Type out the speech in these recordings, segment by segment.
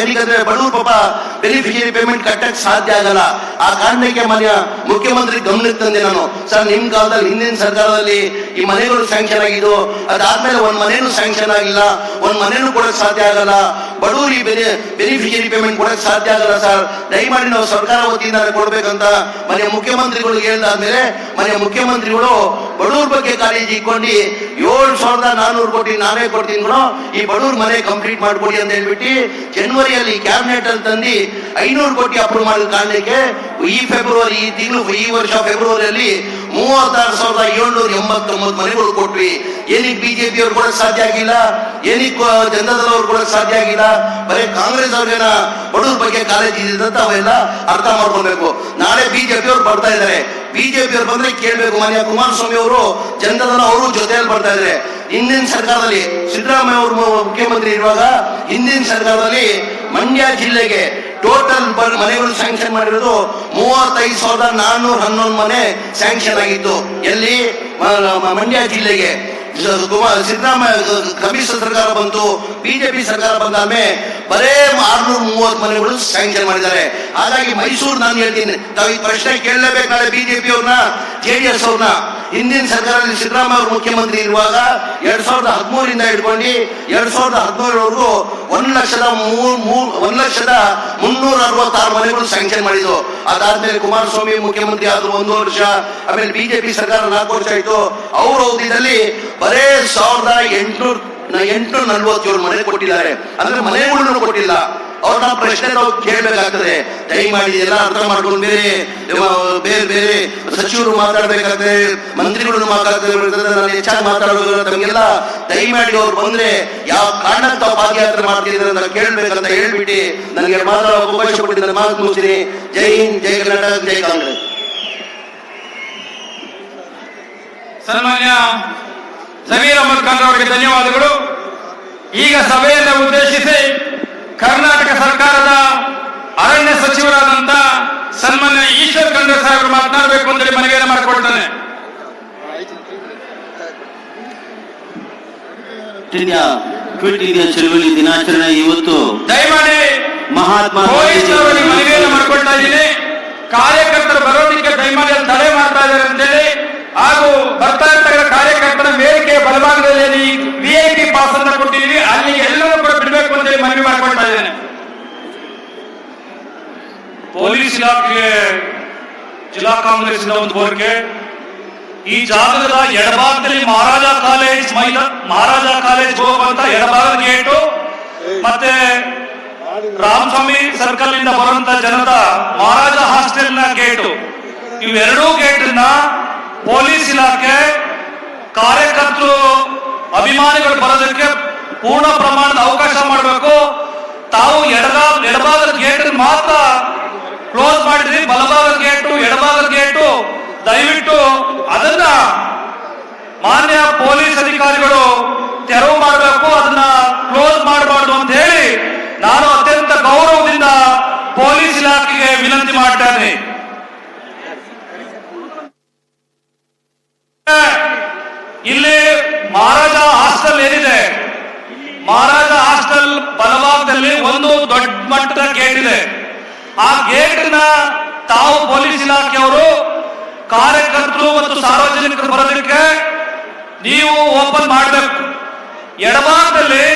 ಏನಕ್ಕಂದ್ರೆ ಬಡವರು ಪಾಪ beneficiary payment ಕಟ್ಟಕ್ ಸಾಧ್ಯ ಆಗಲ್ಲ. ಆ ಕಾರಣಕ್ಕೆ ಮನೆಯ ಮುಖ್ಯಮಂತ್ರಿ ಗಮನಕ್ಕೆ ತಂದೆ ನಾನು. ಸರ್, ನಿಮ್ ಕಾಲದಲ್ಲಿ, ಹಿಂದಿನ ಸರ್ಕಾರದಲ್ಲಿ ಈ ಮನೆಗಳು ಸ್ಯಾಂಕ್ಷನ್ ಆಗಿದ್ದು, ಅದಾದ್ಮೇಲೆ ಒಂದ್ ಮನೇನು ಸ್ಯಾಂಕ್ಷನ್ ಆಗಿಲ್ಲ. ಒಂದ್ ಮನೇನು ಕೊಡಕ್ ಸಾಧ್ಯ ಆಗಲ್ಲ. ಬಡವರು ಈ ಬೆನಿ ಬೆನಿಫಿಷಿಯರಿ ಪೇಮೆಂಟ್ ಕೊಡಕ್ ಸಾಧ್ಯ ಆಗಲ್ಲ, ಸರ್. ದಯಮಾಡಿ ನಾವು ಸರ್ಕಾರ ವತಿಯಿಂದ ಕೊಡ್ಬೇಕಂತ ಮನೆಯ ಮುಖ್ಯಮಂತ್ರಿಗಳು ಹೇಳಿದಾದ್ಮೇಲೆ ಮನೆಯ ಮುಖ್ಯಮಂತ್ರಿಗಳು ಬಡವ್ರ ಬಗ್ಗೆ ಕಾಳಜಿ ಇಟ್ಕೊಂಡು, ಏಳು ಸಾವಿರದ ನಾನೂರು ಕೋಟಿ ನಾನೇ ಕೊಡ್ತೀನಿ ಕೂಡ ಈ ಬಡವ್ರ ಮನೆ ಕಂಪ್ಲೀಟ್ ಮಾಡ್ಕೊಡಿ ಅಂತ ಹೇಳ್ಬಿಟ್ಟು ಜನವರಿಯಲ್ಲಿ ಕ್ಯಾಬಿನೆಟ್ ಅಲ್ಲಿ ತಂದಿ ಐನೂರು ಕೋಟಿ ಅಪ್ರೂವ್ ಮಾಡಿದ ಕಾರಣಕ್ಕೆ ಈ ಫೆಬ್ರವರಿ ಈ ತಿಂಗಳು, ಈ ವರ್ಷ ಫೆಬ್ರವರಿಯಲ್ಲಿ ಮೂವತ್ತಾರು ಸಾವಿರದ ಏಳ್ನೂರ ಎಂಬತ್ತೊಂಬತ್ತು ಮನೆಗಳು ಕೊಟ್ವಿ. ಏನಕ್ಕೆ ಬಿಜೆಪಿ ಅವ್ರು ಕೊಡಕ್ ಸಾಧ್ಯ ಆಗಿಲ್ಲ ಏನಕ್ಕೆ ಜನತಾದಳವ್ರು ಕೊಡಕ್ ಸಾಧ್ಯ ಆಗಿಲ್ಲ, ಬರೀ ಕಾಂಗ್ರೆಸ್ ಅವ್ರಿಗೇನ ಬಡವ್ರ ಬಗ್ಗೆ ಕಾಲೇಜ್ ಇದೆ ಅವೆಲ್ಲ ಅರ್ಥ ಮಾಡ್ಕೊಬೇಕು ನಾಳೆ ಬಿಜೆಪಿ ಅವ್ರು ಬರ್ತಾ ಇದ್ದಾರೆ ಬಿಜೆಪಿ ಅವ್ರು ಬಂದ್ರೆ ಕೇಳ್ಬೇಕು ಮಾನ್ಯ ಕುಮಾರಸ್ವಾಮಿ ಅವರು, ಜನತಾದಳ ಅವರು ಜೊತೆಯಲ್ಲಿ ಬರ್ತಾ ಇದ್ದಾರೆ ಹಿಂದಿನ ಸರ್ಕಾರದಲ್ಲಿ ಸಿದ್ದರಾಮಯ್ಯ ಅವರು ಮುಖ್ಯಮಂತ್ರಿ ಇರುವಾಗ ಹಿಂದಿನ ಸರ್ಕಾರದಲ್ಲಿ ಮಂಡ್ಯ ಜಿಲ್ಲೆಗೆ ಟೋಟಲ್ ಮನೆಗಳು ಸ್ಯಾಂಕ್ಷನ್ ಮಾಡಿರೋದು ಮೂವತ್ತೈದು ಸಾವಿರದ ನಾನ್ನೂರ ಹನ್ನೊಂದು ಮನೆ ಸ್ಯಾಂಕ್ಷನ್ ಆಗಿತ್ತು. ಎಲ್ಲಿ? ಮಂಡ್ಯ ಜಿಲ್ಲೆಗೆ. ಸಿದ್ದರಾಮಯ್ಯ ಕಮಿಷನ್ ಸರ್ಕಾರ ಬಂತು, ಬಿಜೆಪಿ ಸರ್ಕಾರ ಬಂದಾದ್ಮೇಲೆ ಬರೇ ಆರ್ನೂರ ಮೂವತ್ತು ಮನೆಗಳು ಸ್ಯಾಂಕ್ಷನ್ ಮಾಡಿದ್ದಾರೆ. ಹಾಗಾಗಿ ಮೈಸೂರು ನಾನು ಹೇಳ್ತೀನಿ, ತಾವು ಈ ಪ್ರಶ್ನೆ ಕೇಳಲೇಬೇಕು ನಾಳೆ ಬಿಜೆಪಿ ಅವ್ರನ್ನ, ಜೆ ಡಿ ಎಸ್ ಅವ್ರನ್ನ. ಹಿಂದಿನ ಸರ್ಕಾರದಲ್ಲಿ ಸಿದ್ದರಾಮಯ್ಯ ಅವರು ಮುಖ್ಯಮಂತ್ರಿ ಇರುವಾಗ ಎರಡ್ ಸಾವಿರದ ಹದಿಮೂರಿಂದ ಹಿಡ್ಕೊಂಡು ಎರಡ್ ಸಾವಿರದ ಹದಿಮೂರವರೆಗೂ ಒಂದ್ ಲಕ್ಷದ ಮೂರ್ ಮೂರ್, ಒಂದ್ ಲಕ್ಷದ ಮುನ್ನೂರ ಅರವತ್ತಾರು ಮನೆಗಳು ಸ್ಯಾಂಕ್ಷನ್ ಮಾಡಿದ್ರು ಅದಾದ್ಮೇಲೆ ಕುಮಾರಸ್ವಾಮಿ ಮುಖ್ಯಮಂತ್ರಿ ಆದ್ರು ಒಂದು ವರ್ಷ, ಆಮೇಲೆ ಬಿಜೆಪಿ ಸರ್ಕಾರ ನಾಲ್ಕು ವರ್ಷ ಆಯ್ತು. ಅವ್ರ ಅವಧಿಯಲ್ಲಿ ಬರೇ ಸಾವಿರದ ಎಂಟುನೂರ ಎಂಟುನೂರ ನಲ್ವತ್ತೇಳು ಮನೆ ಕೊಟ್ಟಿದ್ದಾರೆ. ಅಂದ್ರೆ ಮನೆಗಳನ್ನು ಕೊಟ್ಟಿಲ್ಲ. ಅವ್ರನ್ನ ಪ್ರಶ್ನೆ ನಾವು ಕೇಳಬೇಕಾಗ್ತದೆ. ದಯಮಾಡಿ ಎಲ್ಲ ಅರ್ಥ ಮಾಡ್ಕೊಂಡು ಬೇರೆ ಬೇರೆ ಬೇರೆ ಸಚಿವರು ಮಾತಾಡ್ಬೇಕಾಗ್ತದೆ ಮಂತ್ರಿಗಳು ನಾನು ಹೆಚ್ಚಾಗಿ ಮಾತಾಡೋದು ತಮಗೆಲ್ಲ ದಯಮಾಡಿ ಅವ್ರು ಬಂದ್ರೆ ಯಾವ ಕಾರಣಕ್ಕೆ ಪಾದಯಾತ್ರೆ ಮಾಡ್ತಿದ್ರೆ ಅಂತ ಕೇಳ್ಬೇಕಂತ ಹೇಳ್ಬಿಟ್ಟು ನನಗೆ ಮಾತಾಡೋ ಅವಕಾಶ ಕೊಟ್ಟಿದ್ದ ನನ್ನ ಮಾತು ಮುಗಿಸ್ತೀನಿ ಜೈ ಹಿಂದ್, ಜೈ ಕರ್ನಾಟಕ, ಜೈ ಕಾಂಗ್ರೆಸ್. ಸನ್ಮಾನ್ಯ ಸಮೀರ್ ಅಹಮದ್ ಖಾನ್ ಅವರಿಗೆ ಧನ್ಯವಾದಗಳು. ಈಗ ಸಭೆಯನ್ನು ಉದ್ದೇಶಿಸಿ ಕರ್ನಾಟಕ ಸರ್ಕಾರದ ಅರಣ್ಯ ಸಚಿವರಾದಂತ ಸನ್ಮಾನ್ಯ ಈಶ್ವರ್ ಖಂಡ್ರೆ ಸಾಹೇಬರು ಮಾತನಾಡಬೇಕು ಅಂತೇಳಿ ಮನವಿಯನ್ನು ಮಾಡಿಕೊಳ್ತಾನೆ ಕ್ವಿಟ್ ಇಂಡಿಯಾ ಚಳವಳಿ ದಿನಾಚರಣೆ ಇವತ್ತು ದಯಮಾಡಿ ಮಹಾತ್ಮ ಮನವಿಯನ್ನು ಮಾಡ್ಕೊಳ್ತಾ ಇದ್ದೀನಿ. ಕಾರ್ಯಕರ್ತರು ಬರೋದಕ್ಕೆ ದಯಮಾಡಿ ತಡೆ ಮಾಡ್ತಾ ಇದ್ದಾರೆ ಅಂತೇಳಿ ಹಾಗೂ ಬರ್ತಾ ಇರ್ತಕ್ಕಂಥ ಕಾರ್ಯಕರ್ತರ ವೇದಿಕೆ ಬಲಭಾಗದಲ್ಲಿ ಪಿ ಪಾಸ್ ಅಂತ ಕೊಟ್ಟಿದ್ದೀವಿ. ಅಲ್ಲಿ ಎಲ್ಲರೂ ಕೂಡ ಬಿಡಬೇಕು ಅಂತೇಳಿ ಮನವಿ ಮಾಡ್ಕೊಳ್ತಾ ಇದ್ದೇನೆ. ಪೊಲೀಸ್ ಇಲಾಖೆಗೆ, ಜಿಲ್ಲಾ ಕಾಂಗ್ರೆಸ್ ಒಂದು ಕೋರಿಕೆ. ಈ ಜಾಗದ ಎಡಭಾಗದಲ್ಲಿ ಮಹಾರಾಜ ಕಾಲೇಜ್ ಮೈದ, ಮಹಾರಾಜ ಕಾಲೇಜ್ ಹೋಗುವಂತ ಎಡಭಾಗದ ಗೇಟು ಮತ್ತೆ ರಾಮಸ್ವಾಮಿ ಸರ್ಕಲ್ ಇಂದ ಬರುವಂತ ಜನತಾ ಮಹಾರಾಜ ಹಾಸ್ಟೆಲ್ನ ಗೇಟು. ಇವೆರಡೂ ಗೇಟ್ನ ಪೊಲೀಸ್ ಇಲಾಖೆ ಕಾರ್ಯಕರ್ತರು ಅಭಿಮಾನಿಗಳು ಬರೋದಕ್ಕೆ ಪೂರ್ಣ ಪ್ರಮಾಣದ ಅವಕಾಶ ಮಾಡಬೇಕು. ತಾವು ಎಡಭಾಗ ಎಡಭಾಗದ ಗೇಟ್ ಮಾತ್ರ ಕ್ಲೋಸ್ ಮಾಡಿದ್ರಿ. ಬಲಭಾಗದ ಗೇಟು ಎಡಭಾಗದ ಗೇಟು ದಯವಿಟ್ಟು ಅದನ್ನ ಮಾನ್ಯ ಪೊಲೀಸ್ ಅಧಿಕಾರಿಗಳು ತೆರವು ಮಾಡಬೇಕು. ಅದನ್ನ ಕ್ಲೋಸ್ ಮಾಡಬಾರ್ದು ಅಂತ ಹೇಳಿ ನಾನು ಅತ್ಯಂತ ಗೌರವದಿಂದ ಪೊಲೀಸ್ ಇಲಾಖೆಗೆ ವಿನಂತಿ ಮಾಡ್ತೇನೆ ಇಲ್ಲಿ ಮಹಾರಾಜ ಹಾಸ್ಟೆಲ್ ಏನಿದೆ? ಮಹಾರಾಜ ಹಾಸ್ಟೆಲ್ ಬಲಭಾಗದಲ್ಲಿ ಒಂದು ದೊಡ್ಡ ಮಟ್ಟದ ಗೇಟ್ ಇದೆ. ಆ ಗೇಟ್ನ ತಾವು ಪೊಲೀಸ್ ಇಲಾಖೆಯವರು, ಕಾರ್ಯಕರ್ತರು ಮತ್ತು ಸಾರ್ವಜನಿಕರು ಬರೋದಕ್ಕೆ ನೀವು ಓಪನ್ ಮಾಡಬೇಕು. ಎಡಭಾಗದಲ್ಲಿ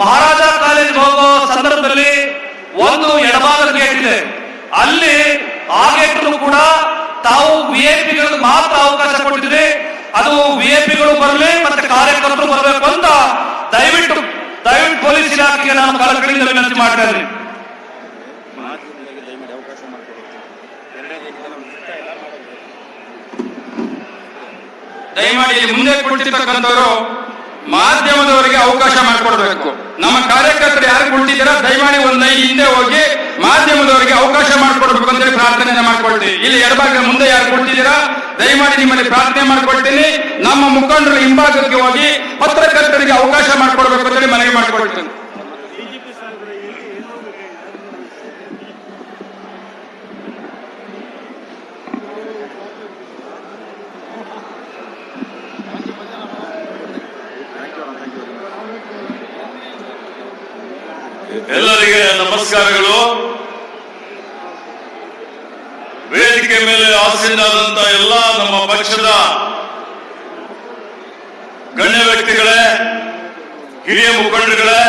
ಮಹಾರಾಜ ಕಾಲೇಜ್ ಹೋಗೋ ಸಂದರ್ಭದಲ್ಲಿ ಒಂದು ಎಡಭಾಗದ ಗೇಟ್ ಇದೆ. ಅಲ್ಲಿ ಆ ಗೇಟ್ ಕೂಡ ತಾವು ವಿ ಐ ಪಿಗಳಿಗೆ ಮಾತ್ರ ಅವಕಾಶ ಕೊಟ್ಟಿದೆ. ಅದು ವಿ ಐ ಪಿಗಳು ಬರಲಿ ಮತ್ತೆ ಕಾರ್ಯಕರ್ತರು ಬರಬೇಕು ಅಂತ ದಯವಿಟ್ಟು ದಯವಿಟ್ಟು ಪೊಲೀಸ್ ಇಲಾಖೆಗೆ ನಾನು ಕಳಕಳಿಯಿಂದ ವಿನಂತಿ ಮಾಡ್ತಾ ಇದ್ದೀನಿ. ದಯಮಾಡಿ ಮುಂದೆ ಕುಳಿತಿರ್ತಕ್ಕಂಥವರು ಮಾಧ್ಯಮದವರಿಗೆ ಅವಕಾಶ ಮಾಡಿಕೊಡ್ಬೇಕು. ನಮ್ಮ ಕಾರ್ಯಕರ್ತರು ಯಾರು ಕುಳಿತಿದ್ದೀರಾ, ದಯಮಾಡಿ ಒಂದು ಹಿಂದೆ ಹೋಗಿ ಮಾಧ್ಯಮದವರಿಗೆ ಅವಕಾಶ ಮಾಡಿಕೊಡ್ಬೇಕು ಅಂತೇಳಿ ಪ್ರಾರ್ಥನೆ ಮಾಡ್ಕೊಳ್ತೀನಿ. ಇಲ್ಲಿ ಎಡಭಾಗ ಮುಂದೆ ಯಾರು ಕೊಡ್ತಿದ್ದೀರಾ ದಯಮಾಡಿ ನಿಮ್ಮಲ್ಲಿ ಪ್ರಾರ್ಥನೆ ಮಾಡ್ಕೊಳ್ತೀನಿ. ನಮ್ಮ ಮುಖಂಡರು ಹಿಂಭಾಗಕ್ಕೆ ಹೋಗಿ ಪತ್ರಕರ್ತರಿಗೆ ಅವಕಾಶ ಮಾಡಿಕೊಡ್ಬೇಕು ಅಂತೇಳಿ ಮನವಿ ಮಾಡ್ಕೊಳ್ತೀನಿ. ಎಲ್ಲರಿಗೆ ನಮಸ್ಕಾರಗಳು ವೇದಿಕೆ ಮೇಲೆ ಆಸೀನಾದಂತ ಎಲ್ಲ ನಮ್ಮ ಪಕ್ಷದ ಗಣ್ಯ ವ್ಯಕ್ತಿಗಳೇ, ಹಿರಿಯ ಮುಖಂಡರುಗಳೇ,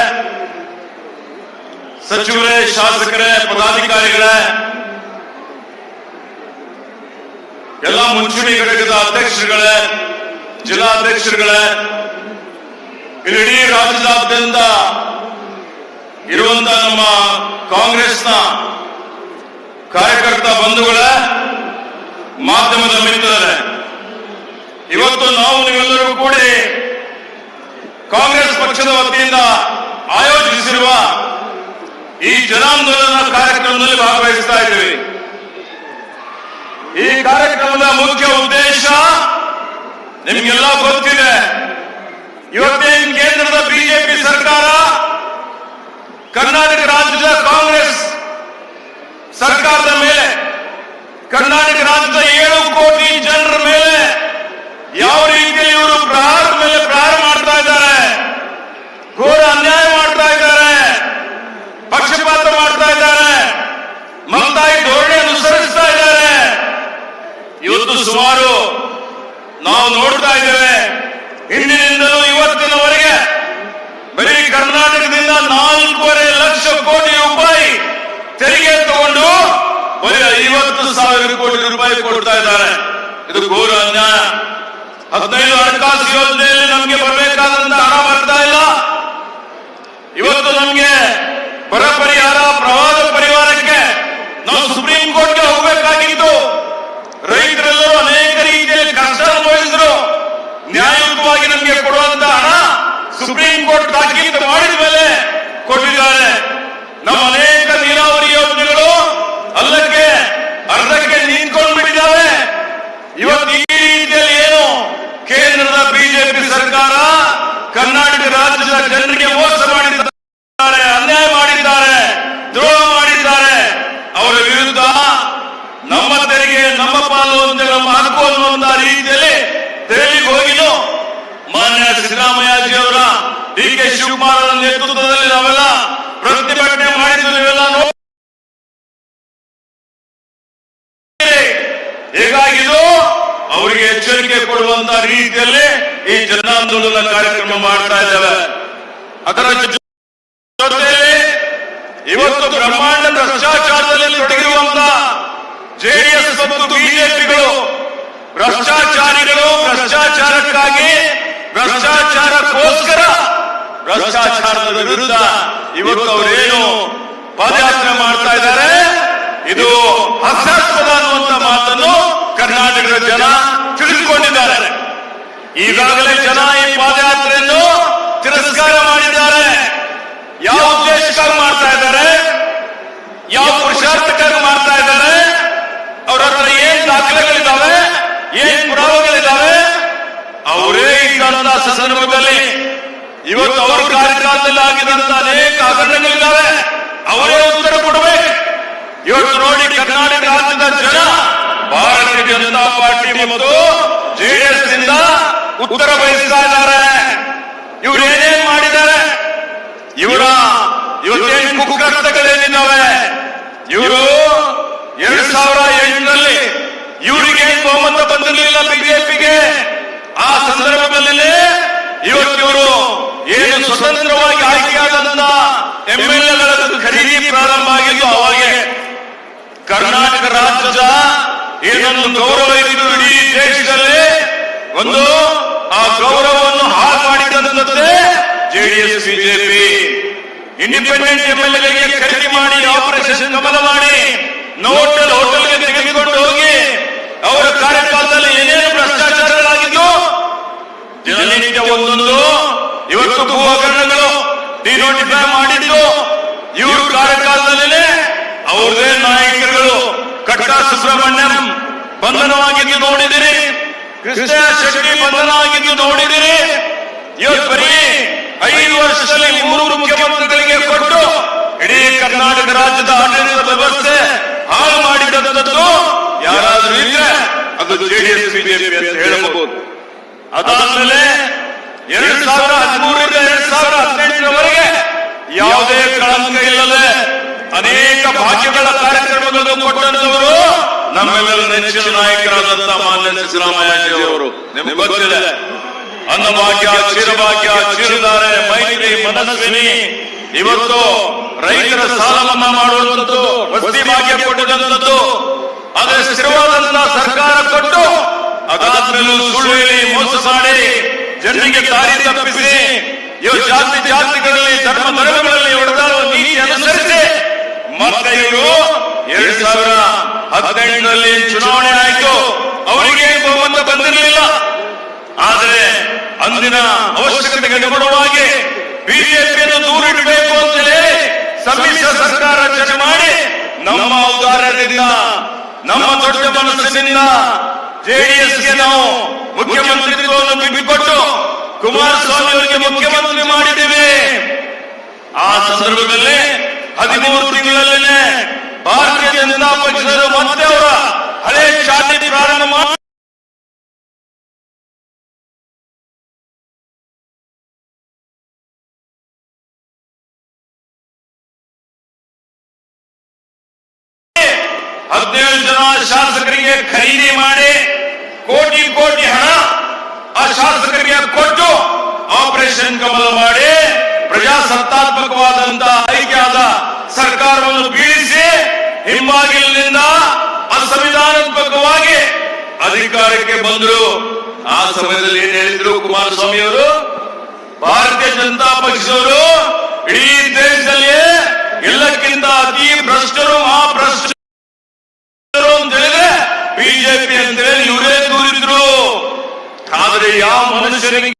ಸಚಿವರೇ, ಶಾಸಕರೇ, ಪದಾಧಿಕಾರಿಗಳೇ, ಎಲ್ಲ ಮುಂಚೂಣಿ ಘಟಕದ ಅಧ್ಯಕ್ಷರುಗಳೇ ಜಿಲ್ಲಾಧ್ಯಕ್ಷರುಗಳೇ ಇಡೀ ರಾಜ್ಯದಾದ್ಯಂತ ಇರುವಂತ ನಮ್ಮ ಕಾಂಗ್ರೆಸ್ನ ಕಾರ್ಯಕರ್ತ ಬಂಧುಗಳೇ ಮಾಧ್ಯಮದ ಮಿತ್ರರೇ ಇವತ್ತು ನಾವು ನೀವೆಲ್ಲರೂ ಕೂಡಿ ಕಾಂಗ್ರೆಸ್ ಪಕ್ಷದ ವತಿಯಿಂದ ಆಯೋಜಿಸಿರುವ ಈ ಜನಾಂದೋಲನ ಕಾರ್ಯಕ್ರಮದಲ್ಲಿ ಭಾಗವಹಿಸ್ತಾ ಇದ್ದೀವಿ. ಈ ಕಾರ್ಯಕ್ರಮದ ಮುಖ್ಯ ಉದ್ದೇಶ ನಿಮ್ಗೆಲ್ಲ ಗೊತ್ತಿದೆ. ಇವತ್ತೇನು ಕೇಂದ್ರದ ಬಿಜೆಪಿ ಸರ್ಕಾರ ಕರ್ನಾಟಕ ರಾಜ್ಯದ ಕಾಂಗ್ರೆಸ್ ಸರ್ಕಾರದ ಮೇಲೆ, ಕರ್ನಾಟಕ ರಾಜ್ಯದ ಏಳು ಕೋಟಿ ಜನರ ಮೇಲೆ ಯಾವ ರೀತಿಯಲ್ಲಿ ಇವರು ಪ್ರಹಾರ ಮೇಲೆ ಪ್ರಹಾರ ಮಾಡ್ತಾ ಇದ್ದಾರೆ ಘೋರ ಅನ್ಯಾಯ ಮಾಡ್ತಾ ಇದ್ದಾರೆ ಪಕ್ಷಪಾತ ಮಾಡ್ತಾ ಇದ್ದಾರೆ ಮಮತಾಯಿ ಧೋರಣೆ ಅನುಸರಿಸ್ತಾ ಇದ್ದಾರೆ ಇವತ್ತು ಸುಮಾರು ನಾವು ನೋಡ್ತಾ ಇದ್ದೇವೆ. ಇಂದಿನಿಂದಲೂ ಇವತ್ತಿನವರೆಗೆ ಬರೀ ಕರ್ನಾಟಕದಿಂದ ನಾಲ್ಕೂವರೆ ಲಕ್ಷ ಕೋಟಿ ರೂಪಾಯಿ ತೆರಿಗೆ ತಗೊಂಡು ಬರೀ ಐವತ್ತು ಸಾವಿರ ಕೋಟಿ ರೂಪಾಯಿ ಕೊಡ್ತಾ ಇದ್ದಾರೆ. ಇದು ಘೋರ ಅನ್ಯಾಯ. ಹದಿನೈದು ಹಣಕಾಸು ಯೋಜನೆಯಲ್ಲಿ ನಮಗೆ ಬರಬೇಕಾದಂತ ಹಣ ಬರ್ತಾ ಇಲ್ಲ. ಇವತ್ತು ನಮಗೆ ಬರ தாக்கி இந்த மாடு ಕಾರ್ಯಕ್ರಮ ಮಾಡ್ತಾ ಇದ್ದೇವೆ. ಅದರ ಜೊತೆಯಲ್ಲಿ ಇವತ್ತು ಬ್ರಹ್ಮಾಂಡ ಭ್ರಷ್ಟಾಚಾರದಲ್ಲಿ ತೊಡಗಿರುವಂತ ಜೆಡಿಎಸ್ ಮತ್ತು ಬಿಜೆಪಿಗಳು, ಭ್ರಷ್ಟಾಚಾರಿಗಳು ಭ್ರಷ್ಟಾಚಾರಕ್ಕಾಗಿ ಭ್ರಷ್ಟಾಚಾರಕ್ಕೋಸ್ಕರ ಭ್ರಷ್ಟಾಚಾರದ ವಿರುದ್ಧ ಇವತ್ತು ಅವರೇನು ಪಾದಯಾತ್ರೆ ಮಾಡ್ತಾ ಇದ್ದಾರೆ. ಇದು ಹಾಸ್ಯಾಸ್ಪದ ಅನ್ನುವಂತ ಮಾತನ್ನು ಕರ್ನಾಟಕದ ಜನ ತಿಳಿದುಕೊಂಡಿದ್ದಾರೆ ಈಗಾಗಲೇ ಜನ ಈ ಪಾದಯಾತ್ರೆಯನ್ನು ತಿರಸ್ಕಾರ ಮಾಡಿದ್ದಾರೆ. ಯಾವ ಉದ್ದೇಶಕ್ಕಾಗಿ ಮಾಡ್ತಾ ಇದ್ದಾರೆ? ಯಾವ ಪುರುಷಾರ್ಥಕ್ಕಾಗಿ ಮಾಡ್ತಾ ಇದ್ದಾರೆ? ಅವರ ಹತ್ರ ಏನ್ ದಾಖಲೆಗಳಿದ್ದಾವೆ ಏನ್ ಪುರಾವೆಗಳಿದ್ದಾವೆ ಅವರೇ ಇದ್ದಂತ ಸಂದರ್ಭದಲ್ಲಿ ಇವತ್ತು ಅವರ ಕಾರ್ಯಕ್ರಮದಲ್ಲಿ ಆಗಿದಂತ ಅನೇಕ ಹಗರಣಗಳಿದ್ದಾವೆ ಅವರೇ ಉತ್ತರ ಕೊಡಬೇಕು. ಇವತ್ತು ನೋಡಿ ಕರ್ನಾಟಕ ರಾಜ್ಯದ ಜನ ಭಾರತೀಯ ಜನತಾ ಪಾರ್ಟಿ ಮತ್ತು ಜೆಡಿಎಸ್ನಿಂದ ಉತ್ತರ ಬಯಸ್ತಾ ಇದ್ದಾರೆ ಇವ್ರು ಏನೇನ್ ಮಾಡಿದ್ದಾರೆ? ಇವರ ಇವತ್ತೇನು ಕುಕೃತಗಳೇನಿದ್ದಾವೆ ಇವರು ಎರಡ್ ಸಾವಿರ ಎಂಟರಲ್ಲಿ ಇವರಿಗೆ ಬಹುಮತ ಬಂದಿರಲಿಲ್ಲ ಬಿಜೆಪಿಗೆ. ಆ ಸಂದರ್ಭದಲ್ಲಿ ಇವತ್ತಿವರು ಏನು ಸ್ವತಂತ್ರವಾಗಿ ಆಯ್ಕೆಯಾದಂತ ಎಂ ಎಲ್ ಖರೀದಿ ಪ್ರಾರಂಭ ಆಗಿದ್ದು ಅವಾಗೆ ಕರ್ನಾಟಕ ರಾಜ್ಯದ ಏನೊಂದು ಗೌರವ ಒಂದು, ಆ ಗೌರವವನ್ನು ಹಾಳು ಮಾಡಿದಂತೆ ಜೆಡಿಎಸ್, ಬಿಜೆಪಿ. ಇಂಡಿಪೆಂಡೆಂಟ್ ಎಂಎಲ್ಎಗಳಿಗೆ ಎಲ್ ಎಗಳಿಗೆ ಖರೀದಿ ಮಾಡಿ ಆಪರೇಷನ್ ಕಮಲ ಮಾಡಿ ಹೋಟೆಲ್ ಹೋಟೆಲ್ಗೆ ತೆಗೆದುಕೊಂಡು ಹೋಗಿ ಅವರ ಕಾರ್ಯಕಾಲದಲ್ಲಿ ಏನೇನು ಭ್ರಷ್ಟಾಚಾರಗಳಾಗಿದ್ದು, ದಿನನಿತ್ಯ ಒಂದೊಂದು, ಇವತ್ತು ಭೂ ಹಗರಣಗಳು ಡಿನೋಟಿಫೈ ಮಾಡಿದ್ದು, ಇವ್ರ ಕಾರ್ಯಕಾಲದಲ್ಲಿ ಅವ್ರದೇ ನಾಯಕರುಗಳು ಕಟ್ಟ ಸುಬ್ರಹ್ಮಣ್ಯಂ ಬಂಧನವಾಗಿದ್ದು ನೋಡಿದಿರಿ ಕೃಷ್ಣ ಶೆಟ್ಟಿ ಬದಲಾಗಿದ್ದು ನೋಡಿದಿರಿ, ಇವತ್ತು ಬರೀ ಐದು ವರ್ಷದಲ್ಲಿ ಮೂರು ಮುಖ್ಯಮಂತ್ರಿಗಳಿಗೆ ಕೊಟ್ಟು ಇಡೀ ಕರ್ನಾಟಕ ರಾಜ್ಯದ ಆಡಳಿತ ವ್ಯವಸ್ಥೆ ಹಾಳು ಮಾಡಿದಂಥದ್ದು ಯಾರಾದರೂ ಇದ್ರೆ ಅದು ಜೆಡಿಎಸ್ ಬಿಜೆಪಿ ಅಂತ ಹೇಳಬಹುದು ಅದಾದ್ಮೇಲೆ ಎರಡ್ ಸಾವಿರ ಹದಿಮೂರರಿಂದ ಎರಡ್ ಸಾವಿರ ಹದಿನೆಂಟರವರೆಗೆ ಯಾವುದೇ ಕಳಂಕ ಇಲ್ಲದೆ ಅನೇಕ ಭಾಗ್ಯಗಳ ಕಾರ್ಯಕ್ರಮಗಳನ್ನು ಕೊಟ್ಟಂತವರು ನಮ್ಮೆಲ್ಲರ ನೆಚ್ಚಿನ ನಾಯಕರಾದಂತ ಮಾನ್ಯ ಸಿದ್ದರಾಮಯ್ಯ ಅವರು ನಿಮ್ಗೆ ಗೊತ್ತಿದೆ ಅನ್ನಭಾಗ್ಯ ಚಿರಭಾಗ್ಯ ಚಿರುಧಾರೆ ಮೈತ್ರಿ ಮನಸ್ವಿನಿ ಇವತ್ತು ರೈತರ ಸಾಲ ಮನ್ನಾ ಮಾಡುವಂತದ್ದು ವಸತಿ ಭಾಗ್ಯ ಕೊಟ್ಟಿದಂತದ್ದು ಅದೇ ಸ್ಥಿರವಾದಂತಹ ಸರ್ಕಾರ ಕೊಟ್ಟು ಅದಾದ್ಮೇಲೂ ಸುಳ್ಳು ಹೇಳಿ ಮೋಸ ಮಾಡಿ ಜನರಿಗೆ ದಾರಿ ತಪ್ಪಿಸಿ ಇವರು ಜಾತಿ ಜಾತಿಗಳಲ್ಲಿ ಧರ್ಮ ಧರ್ಮಗಳಲ್ಲಿ ಹೊಡೆದಾಡುವ ನೀತಿ ಅನುಸರಿಸಿ ಮತ್ತೆ ಇವರು ಎರಡ್ ಸಾವಿರ ಹದಿನೆಂಟರಲ್ಲಿ ಚುನಾವಣೆ ಆಯ್ತು, ಅವರಿಗೆ ಬಹುಮತ ಬಂದಿರಲಿಲ್ಲ. ಆದರೆ ಅಂದಿನ ಅವಶ್ಯಕತೆಗೆ ಅನುಗುಣವಾಗಿ ಬಿಜೆಪಿಯನ್ನು ದೂರಿಡಬೇಕು ಅಂತಲೇ ಸಮ್ಮಿಶ್ರ ಸರ್ಕಾರ ರಚನೆ ಮಾಡಿ ನಮ್ಮ ಉದಾಹರಣೆಯಿಂದ ನಮ್ಮ ದೊಡ್ಡ ಮನಸ್ಸಿನಿಂದ ಜೆಡಿಎಸ್ಗೆ ನಾವು ಮುಖ್ಯಮಂತ್ರಿತ್ವವನ್ನು ಬಿಟ್ಟುಕೊಟ್ಟು ಕುಮಾರಸ್ವಾಮಿ ಅವರಿಗೆ ಮುಖ್ಯಮಂತ್ರಿ ಮಾಡಿದ್ದೇವೆ. ಆ ಸಂದರ್ಭದಲ್ಲಿ ಹದಿಮೂರು ತಿಂಗಳಲ್ಲೇ ಭಾರತೀಯ ಜನತಾ ಪಕ್ಷದ ಮತ್ತೆ ಅವರ ಹಳೆ ಚಾಟಿ ಪ್ರಾರಂಭ ಮಾಡಿ ಹದಿನೇಳು ಜನ ಶಾಸಕರಿಗೆ ಖರೀದಿ ಮಾಡಿ ಕೋಟಿ ಕೋಟಿ ಹಣ ಆ ಶಾಸಕರಿಗೆ ಕೊಟ್ಟು ಆಪರೇಷನ್ ಕಮಲ ಮಾಡಿ ಪ್ರಜಾಸತ್ತಾತ್ಮಕವಾದಂತಹ ಆಯ್ಕೆಯಾದ ಸರ್ಕಾರವನ್ನು ಬೀಳಿಸಿ ಹಿಂಬಾಗಿಲಿನಿಂದ ಅಸಂವಿಧಾನಾತ್ಮಕವಾಗಿ ಅಧಿಕಾರಕ್ಕೆ ಬಂದರು. ಆ ಸಮಯದಲ್ಲಿ ಏನ್ ಹೇಳಿದ್ರು ಕುಮಾರಸ್ವಾಮಿ ಅವರು? ಭಾರತೀಯ ಜನತಾ ಪಕ್ಷದವರು ಇಡೀ ದೇಶದಲ್ಲಿ ಎಲ್ಲಕ್ಕಿಂತ ಅತಿ ಭ್ರಷ್ಟರು ಆ ಭ್ರಷ್ಟರು ಅಂತ ಹೇಳಿದ್ರೆ ಬಿಜೆಪಿ ಅಂತ ಹೇಳಿ ಇವರೇ ದೂರಿದ್ರು. ಆದ್ರೆ ಯಾವ ಮನುಷ್ಯನಿಗೆ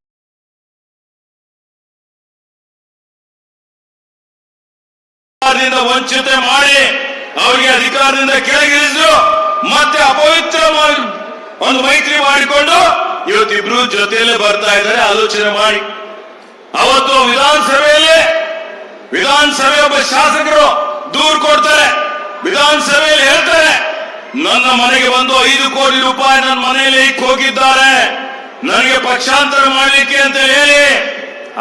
ವಂಚಿತ ಮಾಡಿ ಅವರಿಗೆ ಅಧಿಕಾರದಿಂದ ಕೆಳಗಿಳಿದ್ರು ಮತ್ತೆ ಅಪವಿತ್ರ ಒಂದು ಮೈತ್ರಿ ಮಾಡಿಕೊಂಡು ಇವತ್ತಿಬ್ರು ಜೊತೆಯಲ್ಲೇ ಬರ್ತಾ ಇದ್ದಾರೆ, ಆಲೋಚನೆ ಮಾಡಿ. ಅವತ್ತು ವಿಧಾನಸಭೆಯಲ್ಲಿ, ವಿಧಾನಸಭೆ ಒಬ್ಬ ಶಾಸಕರು ದೂರು ಕೊಡ್ತಾರೆ, ವಿಧಾನಸಭೆಯಲ್ಲಿ ಹೇಳ್ತಾರೆ, ನನ್ನ ಮನೆಗೆ ಬಂದು ಐದು ಕೋಟಿ ರೂಪಾಯಿ ನನ್ನ ಮನೆಯಲ್ಲಿ ಹೋಗಿದ್ದಾರೆ, ನನಗೆ ಪಕ್ಷಾಂತರ ಮಾಡಲಿಕ್ಕೆ ಅಂತ ಹೇಳಿ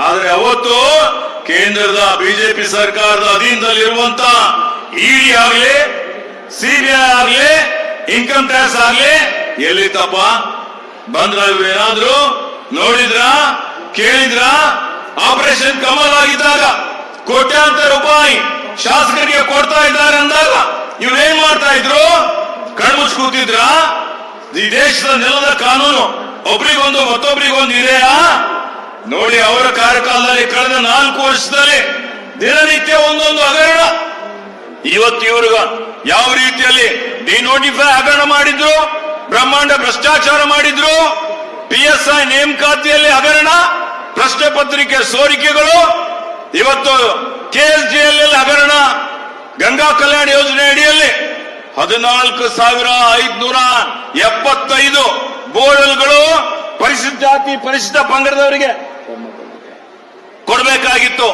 ಆದ್ರೆ ಅವತ್ತು ಕೇಂದ್ರದ ಬಿಜೆಪಿ ಸರ್ಕಾರದ ಅಧೀನದಲ್ಲಿರುವಂತ ಇಡಿ ಆಗ್ಲಿ ಸಿಬಿಐ ಆಗ್ಲಿ ಇನ್ಕಮ್ ಟ್ಯಾಕ್ಸ್ ಆಗ್ಲಿ, ಎಲ್ಲಿತ್ತಪ್ಪ? ಬಂದ್ರ ಏನಾದ್ರು? ನೋಡಿದ್ರ? ಕೇಳಿದ್ರ? ಆಪರೇಷನ್ ಕಮಲ್ ಆಗಿದ್ದಾಗ, ಕೋಟ್ಯಾಂತರ ರೂಪಾಯಿ ಶಾಸಕರಿಗೆ ಕೊಡ್ತಾ ಇದ್ದಾರೆ ಅಂದಾಗ ಇವ್ರೇನ್ ಮಾಡ್ತಾ ಇದ್ರು? ಕಣ್ಮುಚ್ ಕೂತಿದ್ರ ಈ ದೇಶದ ನೆಲದ ಕಾನೂನು ಒಬ್ರಿಗೊಂದು ಮತ್ತೊಬ್ರಿಗೊಂದು ಇದೆಯಾ ನೋಡಿ ಅವರ ಕಾರ್ಯಕಾಲದಲ್ಲಿ ಕಳೆದ ನಾಲ್ಕು ವರ್ಷದಲ್ಲಿ ದಿನನಿತ್ಯ ಒಂದೊಂದು ಹಗರಣ. ಇವತ್ತು ಇವ್ರಿಗ ಯಾವ ರೀತಿಯಲ್ಲಿ ಡಿನೋಟಿಫೈ ಹಗರಣ ಮಾಡಿದ್ರು, ಬ್ರಹ್ಮಾಂಡ ಭ್ರಷ್ಟಾಚಾರ ಮಾಡಿದ್ರು ಪಿ ಎಸ್ ಐ ನೇಮಕಾತಿಯಲ್ಲಿ ಹಗರಣ, ಪ್ರಶ್ನೆ ಪತ್ರಿಕೆ ಸೋರಿಕೆಗಳು, ಇವತ್ತು ಕೆ ಎಸ್ ಜಿಯಲ್ಲಿ ಹಗರಣ, ಗಂಗಾ ಕಲ್ಯಾಣ ಯೋಜನೆ ಅಡಿಯಲ್ಲಿ ಹದಿನಾಲ್ಕು ಸಾವಿರ ಐದುನೂರ ಎಪ್ಪತ್ತೈದು ಬೋರ್ವೆಲ್ಗಳು ಪರಿಶಿಷ್ಟ ಜಾತಿ ಪರಿಶಿಷ್ಟ ಪಂಗಡದವರಿಗೆ ಕೊಡಬೇಕಾಗಿತ್ತು.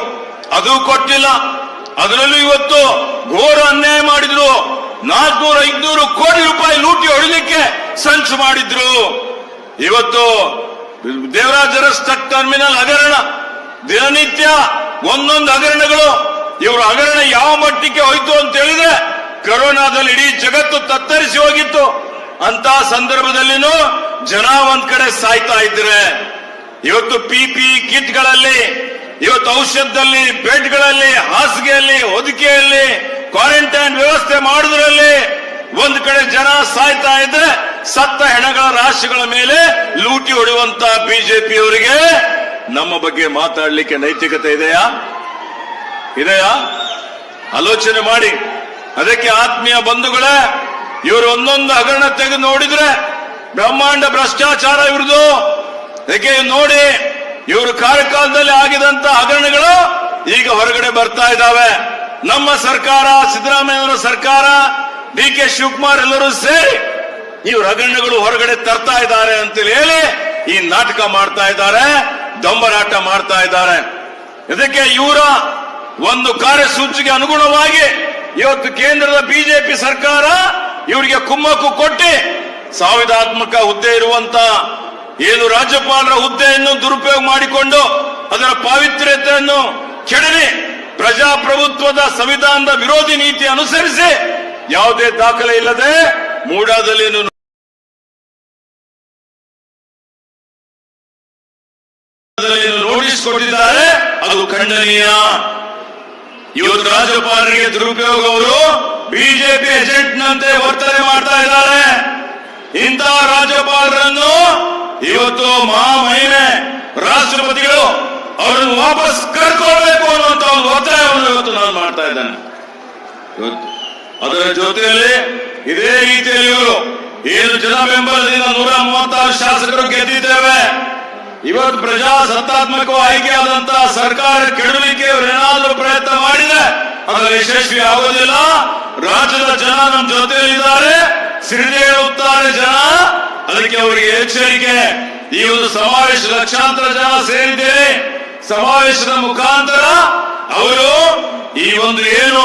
ಅದು ಕೊಟ್ಟಿಲ್ಲ. ಅದರಲ್ಲೂ ಇವತ್ತು ಘೋರ ಅನ್ಯಾಯ ಮಾಡಿದ್ರು. ನಾಲ್ಕನೂರ ಐದ್ನೂರು ಕೋಟಿ ರೂಪಾಯಿ ಲೂಟಿ ಹೊಡಿಲಿಕ್ಕೆ ಸಂಚು ಮಾಡಿದ್ರು. ಇವತ್ತು ದೇವರಾಜ ಸ್ಟಕ್ ಟರ್ಮಿನಲ್ ಹಗರಣ. ದಿನನಿತ್ಯ ಒಂದೊಂದು ಹಗರಣಗಳು ಇವರು ಹಗರಣ ಯಾವ ಮಟ್ಟಕ್ಕೆ ಹೋಯ್ತು ಅಂತ ಹೇಳಿದ್ರೆ ಕರೋನಾದಲ್ಲಿ ಇಡೀ ಜಗತ್ತು ತತ್ತರಿಸಿ ಹೋಗಿತ್ತು. ಅಂತ ಸಂದರ್ಭದಲ್ಲಿನೂ ಜನ ಒಂದ್ ಕಡೆ ಸಾಯ್ತಾ ಇದ್ರೆ. ಇವತ್ತು ಪಿ ಪಿ ಕಿಟ್ಗಳಲ್ಲಿ ಇವತ್ತು ಔಷಧದಲ್ಲಿ ಬೆಡ್ಗಳಲ್ಲಿ ಹಾಸಿಗೆಯಲ್ಲಿ, ಹೊದಿಕೆಯಲ್ಲಿ, ಕ್ವಾರಂಟೈನ್ ವ್ಯವಸ್ಥೆ ಮಾಡುವುದರಲ್ಲಿ ಒಂದು ಕಡೆ ಜನ ಸಾಯ್ತಾ ಇದ್ರೆ ಸತ್ತ ಹೆಣಗಳ ರಾಶಿಗಳ ಮೇಲೆ ಲೂಟಿ ಹೊಡೆಯುವಂತ ಬಿಜೆಪಿಯವರಿಗೆ ನಮ್ಮ ಬಗ್ಗೆ ಮಾತಾಡಲಿಕ್ಕೆ ನೈತಿಕತೆ ಇದೆಯಾ? ಇದೆಯಾ? ಆಲೋಚನೆ ಮಾಡಿ. ಅದಕ್ಕೆ ಆತ್ಮೀಯ ಬಂಧುಗಳೇ, ಇವರು ಒಂದೊಂದು ಹಗರಣ ತೆಗೆದು ನೋಡಿದ್ರೆ ಬ್ರಹ್ಮಾಂಡ ಭ್ರಷ್ಟಾಚಾರ ಇವ್ರದು ಅದಕ್ಕೆ ನೋಡಿ ಇವರು ಕಾರ್ಯಕಾಲದಲ್ಲಿ ಆಗಿದಂತ ಹಗರಣಗಳು ಈಗ ಹೊರಗಡೆ ಬರ್ತಾ ಇದ್ದಾವೆ. ನಮ್ಮ ಸರ್ಕಾರ ಸಿದ್ದರಾಮಯ್ಯವರ ಸರ್ಕಾರ, ಡಿ ಕೆ ಶಿವಕುಮಾರ್ ಎಲ್ಲರೂ ಸೇರಿ ಇವ್ರ ಹಗರಣಗಳು ಹೊರಗಡೆ ತರ್ತಾ ಇದ್ದಾರೆ ಅಂತೇಳಿ ಹೇಳಿ ಈ ನಾಟಕ ಮಾಡ್ತಾ ಇದ್ದಾರೆ ದೊಂಬರಾಟ ಮಾಡ್ತಾ ಇದ್ದಾರೆ. ಇದಕ್ಕೆ ಇವರ ಒಂದು ಕಾರ್ಯಸೂಚಿಗೆ ಅನುಗುಣವಾಗಿ ಇವತ್ತು ಕೇಂದ್ರದ ಬಿಜೆಪಿ ಸರ್ಕಾರ ಇವರಿಗೆ ಕುಮ್ಮಕ್ಕು ಕೊಟ್ಟಿ ಸಂವಿಧಾತ್ಮಕ ಹುದ್ದೆ ಇರುವಂತ ಏನು ರಾಜ್ಯಪಾಲರ ಹುದ್ದೆಯನ್ನು ದುರುಪಯೋಗ ಮಾಡಿಕೊಂಡು ಅದರ ಪಾವಿತ್ರ್ಯತೆಯನ್ನು ಕೆಡವಿ ಪ್ರಜಾಪ್ರಭುತ್ವದ ಸಂವಿಧಾನದ ವಿರೋಧಿ ನೀತಿ ಅನುಸರಿಸಿ ಯಾವುದೇ ದಾಖಲೆ ಇಲ್ಲದೆ ಮೂಡಾದಲ್ಲಿ ನೋಟಿಸ್ ಕೊಟ್ಟಿದ್ದಾರೆ, ಅದು ಖಂಡನೀಯ. ಇವತ್ತು ರಾಜ್ಯಪಾಲರಿಗೆ ದುರುಪಯೋಗ ಅವರು ಬಿಜೆಪಿ ಏಜೆಂಟ್ನಂತೆ ವರ್ತನೆ ಮಾಡ್ತಾ ಇದ್ದಾರೆ. ಇಂತಹ ರಾಜ್ಯಪಾಲರನ್ನು ಇವತ್ತು ಮಹಾಮಹಿಮೆ ರಾಷ್ಟ್ರಪತಿಗಳು ಅವರನ್ನು ವಾಪಸ್ ಕರ್ಕೊಳ್ಬೇಕು ಅನ್ನುವಂತ ಒಂದು ಒತ್ತಾಯವನ್ನು ಇವತ್ತು ನಾನು ಮಾಡ್ತಾ ಇದ್ದೇನೆ. ಇವತ್ತು ಅದರ ಜೊತೆಯಲ್ಲಿ ಇದೇ ರೀತಿಯಲ್ಲಿ ಇವರು ಏನು ಜನ ಬೆಂಬಲದಿಂದ ನೂರ ಮೂವತ್ತಾರು ಶಾಸಕರು ಗೆದ್ದಿದ್ದೇವೆ. ಇವತ್ತು ಪ್ರಜಾಸತ್ತಾತ್ಮಕ ಆಯ್ಕೆಯಾದಂತಹ ಸರ್ಕಾರ ಕೆಡಲಿಕ್ಕೆ ಏನಾದರೂ ಪ್ರಯತ್ನ ಮಾಡಿದೆ ಅದರ ಯಶಸ್ವಿ ಆಗೋದಿಲ್ಲ. ರಾಜ್ಯದ ಜನ ನಮ್ಮ ಜೊತೆಯಲ್ಲಿದ್ದಾರೆ. ಸಿರಿದೇಳುತ್ತಾರೆ ಜನ. ಅದಕ್ಕೆ ಅವರಿಗೆ ಎಚ್ಚರಿಕೆ, ಈ ಒಂದು ಸಮಾವೇಶ ಲಕ್ಷಾಂತರ ಜನ ಸೇರಿದ್ದೇವೆ ಸಮಾವೇಶದ ಮುಖಾಂತರ ಅವರು ಈ ಒಂದು ಏನು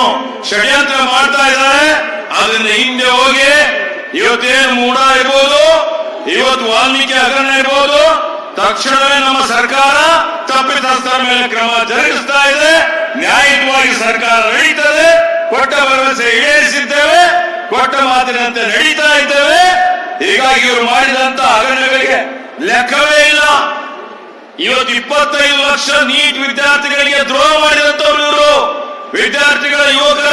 ಷಡ್ಯಂತ್ರ ಮಾಡ್ತಾ ಇದ್ದಾರೆ. ಅದನ್ನ ಹಿಂದೆ ಹೋಗಿ ಇವತ್ತೇನು ಮೂಡ ಇರ್ಬೋದು, ಇವತ್ತು ವಾಲ್ಮೀಕಿ ಹಗರಣ ಇರ್ಬೋದು, ತಕ್ಷಣವೇ ನಮ್ಮ ಸರ್ಕಾರ ತಪ್ಪಿತಸ್ಥರ ಮೇಲೆ ಕ್ರಮ ಜರುಗಿಸ್ತಾ ಇದೆ. ನ್ಯಾಯಯುತವಾಗಿ ಸರ್ಕಾರ ನಡೀತದೆ. ಕೊಟ್ಟ ಭರವಸೆ ಈಡೇರಿಸಿದ್ದೇವೆ. ಕೊಟ್ಟ ಮಾತಿನಂತೆ ನಡೀತಾ ಇದ್ದೇವೆ. ಹೀಗಾಗಿ ಇವರು ಮಾಡಿದಂತ ಹಗರಣಗಳಿಗೆ ಲೆಕ್ಕವೇ ಇಲ್ಲ. ಇವತ್ತು ಇಪ್ಪತ್ತೈದು ಲಕ್ಷ ನೀಟ್ ವಿದ್ಯಾರ್ಥಿಗಳಿಗೆ ದ್ರೋಹ ಮಾಡಿದಂತವ್ರು ಇವರು. ವಿದ್ಯಾರ್ಥಿಗಳ ಯುವಕರ,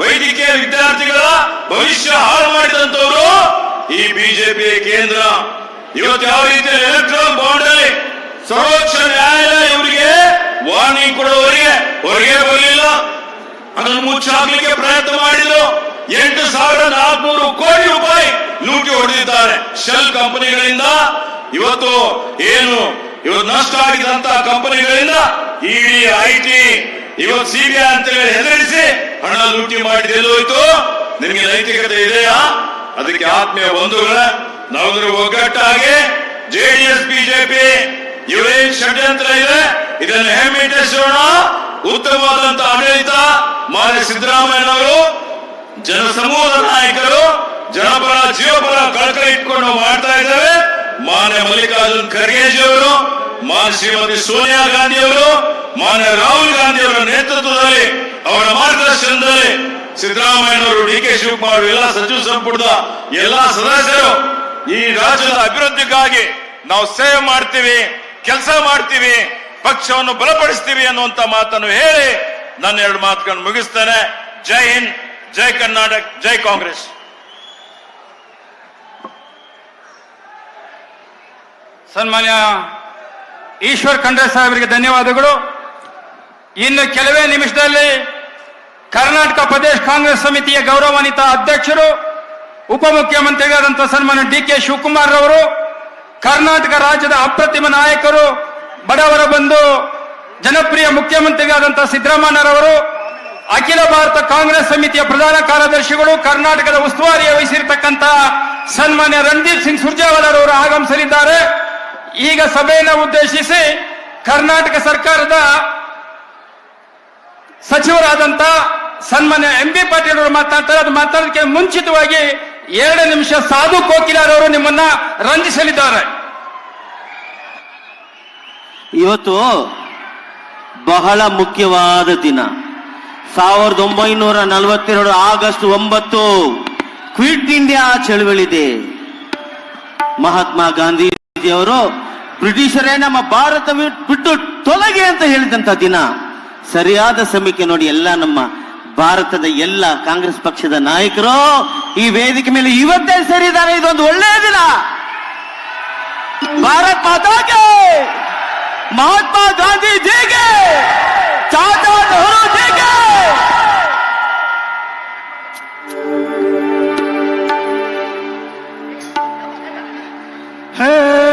ವೈದ್ಯಕೀಯ ವಿದ್ಯಾರ್ಥಿಗಳ ಭವಿಷ್ಯ ಹಾಳು ಮಾಡಿದಂತವರು ಈ ಬಿಜೆಪಿ ಕೇಂದ್ರ. ಇವತ್ತು ಯಾವ ರೀತಿ ಎಲೆಕ್ಟ್ರಾನ್ ಬಾಂಡ್ ಅಲ್ಲಿ ಸರ್ವೋಚ್ಚ ನ್ಯಾಯಾಲಯ ಇವರಿಗೆ ವಾರ್ನಿಂಗ್ ಕೊಡುವವರಿಗೆ ಹೊರಗೆ ಬರಲಿಲ್ಲ. ಅದನ್ನು ಮುಚ್ಚಾಕ್ಲಿಕ್ಕೆ ಪ್ರಯತ್ನ ಮಾಡಿದ್ರು. ಎಂಟು ಸಾವಿರದ ನಾಲ್ಕುನೂರು ಕೋಟಿ ರೂಪಾಯಿ ಲೂಟಿ ಹೊಡೆದಿದ್ದಾರೆ. ಶೆಲ್ ಕಂಪನಿಗಳಿಂದ ಇವತ್ತು ಏನು, ಇವತ್ತು ನಷ್ಟ ಆಗಿದಂತಹ ಕಂಪನಿಗಳಿಂದ ಇಡಿ ಐಟಿ ಇವತ್ತು ಸಿಬಿಐ ಅಂತ ಹೇಳಿ ಹೆದರಿಸಿ ಹಣ ಲೂಟಿ ಮಾಡಿದ. ಎಲ್ಲೋಯ್ತು ನಿಮಗೆ ನೈತಿಕತೆ ಇದೆಯಾ? ಅದಕ್ಕೆ ಆತ್ಮೀಯ ಬಂಧುಗಳ, ನಾವಂದ್ರೆ ಒಗ್ಗಟ್ಟಾಗಿ ಜೆಡಿಎಸ್ ಬಿಜೆಪಿ ಇವರೇನ್ ಷಡ್ಯಂತ್ರ ಇದೆ. ಇದನ್ನು ಹೆಮ್ಮೆಟ್ಟಿಸೋಣ ಉತ್ತಮವಾದಂತಹ ಆಡಳಿತ, ಮಾನ್ಯ ಸಿದ್ದರಾಮಯ್ಯನವರು, ಜನಸಮೂಹದ ನಾಯಕರು ಜನಪರ, ಜೀವಪರ ಕಳಕಳಿ ಇಟ್ಕೊಂಡು ಮಾಡ್ತಾ ಇದ್ದೇವೆ. ಮಾನ್ಯ ಮಲ್ಲಿಕಾರ್ಜುನ್ ಖರ್ಗೆಜಿ ಅವರು, ಮಾನ್ಯ ಶ್ರೀಮತಿ ಸೋನಿಯಾ ಗಾಂಧಿ ಅವರು, ಮಾನ್ಯ ರಾಹುಲ್ ಗಾಂಧಿ ಅವರ ನೇತೃತ್ವದಲ್ಲಿ, ಅವರ ಮಾರ್ಗದರ್ಶನದಲ್ಲಿ ಸಿದ್ದರಾಮಯ್ಯನವರು, ಡಿ ಕೆ ಶಿವಕುಮಾರ್ ಎಲ್ಲ ಸಚಿವ ಸಂಪುಟದ ಎಲ್ಲಾ ಸದಸ್ಯರು ಈ ರಾಜ್ಯದ ಅಭಿವೃದ್ಧಿಗಾಗಿ ನಾವು ಸೇವೆ ಮಾಡ್ತೀವಿ, ಕೆಲಸ ಮಾಡ್ತೀವಿ, ಪಕ್ಷವನ್ನು ಬಲಪಡಿಸ್ತೀವಿ ಅನ್ನುವಂತ ಮಾತನ್ನು ಹೇಳಿ ನನ್ನ ಎರಡು ಮಾತುಗಳನ್ನು ಮುಗಿಸ್ತೇನೆ. ಜೈ ಹಿಂದ್, ಜೈ ಕರ್ನಾಟಕ, ಜೈ ಕಾಂಗ್ರೆಸ್. ಸನ್ಮಾನ್ಯ ಈಶ್ವರ್ ಖಂಡ್ರೆ ಸಾಹೇಬರಿಗೆ ಧನ್ಯವಾದಗಳು. ಇನ್ನು ಕೆಲವೇ ನಿಮಿಷದಲ್ಲಿ ಕರ್ನಾಟಕ ಪ್ರದೇಶ ಕಾಂಗ್ರೆಸ್ ಸಮಿತಿಯ ಗೌರವಾನ್ವಿತ ಅಧ್ಯಕ್ಷರು, ಉಪಮುಖ್ಯಮಂತ್ರಿಗಳಾದಂತಹ ಸನ್ಮಾನ್ಯ ಡಿ ಕೆ ಶಿವಕುಮಾರ್ ರವರು, ಕರ್ನಾಟಕ ರಾಜ್ಯದ ಅಪ್ರತಿಮ ನಾಯಕರು, ಬಡವರ ಬಂಧು, ಜನಪ್ರಿಯ ಮುಖ್ಯಮಂತ್ರಿಗಳಾದಂತಹ ಸಿದ್ದರಾಮಯ್ಯರವರು, ಅಖಿಲ ಭಾರತ ಕಾಂಗ್ರೆಸ್ ಸಮಿತಿಯ ಪ್ರಧಾನ ಕಾರ್ಯದರ್ಶಿಗಳು, ಕರ್ನಾಟಕದ ಉಸ್ತುವಾರಿ ವಹಿಸಿರ್ತಕ್ಕಂಥ ಸನ್ಮಾನ್ಯ ರಣದೀಪ್ ಸಿಂಗ್ ಸುರ್ಜೇವಾಲರವರು ಆಗಮಿಸಲಿದ್ದಾರೆ. ಈಗ ಸಭೆಯನ್ನು ಉದ್ದೇಶಿಸಿ ಕರ್ನಾಟಕ ಸರ್ಕಾರದ ಸಚಿವರಾದಂತ ಸನ್ಮಾನ್ಯ ಎಂ ಬಿ ಪಾಟೀಲ್ ಅವರು ಮಾತನಾಡ್ತಾರೆ ಅದು ಮಾತಾಡೋದಕ್ಕೆ ಮುಂಚಿತವಾಗಿ ಎರಡು ನಿಮಿಷ ಸಾಧು ಕೋಕಿಲಾರವರು ನಿಮ್ಮನ್ನ ರಂಜಿಸಲಿದ್ದಾರೆ. ಇವತ್ತು ಬಹಳ ಮುಖ್ಯವಾದ ದಿನ. ಸಾವಿರದ ಒಂಬೈನೂರ ನಲವತ್ತೆರಡು ಆಗಸ್ಟ್ ಒಂಬತ್ತು ಕ್ವಿಟ್ ಇಂಡಿಯಾ ಚಳವಳಿ ಇದೆ ಮಹಾತ್ಮ ಅವರು ಬ್ರಿಟಿಷರೇ ನಮ್ಮ ಭಾರತ ಬಿಟ್ಟು ತೊಲಗೆ ಅಂತ ಹೇಳಿದಂತ ದಿನ. ಸರಿಯಾದ ಸಮಯಕ್ಕೆ ನೋಡಿ ಎಲ್ಲ ನಮ್ಮ ಭಾರತದ ಎಲ್ಲ ಕಾಂಗ್ರೆಸ್ ಪಕ್ಷದ ನಾಯಕರು ಈ ವೇದಿಕೆ ಮೇಲೆ ಇವತ್ತೇ ಸೇರಿದ್ದಾರೆ. ಇದೊಂದು ಒಳ್ಳೆಯ ದಿನ. ಭಾರತ್ ಮಾತಾಗೆ. ಮಹಾತ್ಮ ಗಾಂಧಿ ಜೀಗೆ Hey!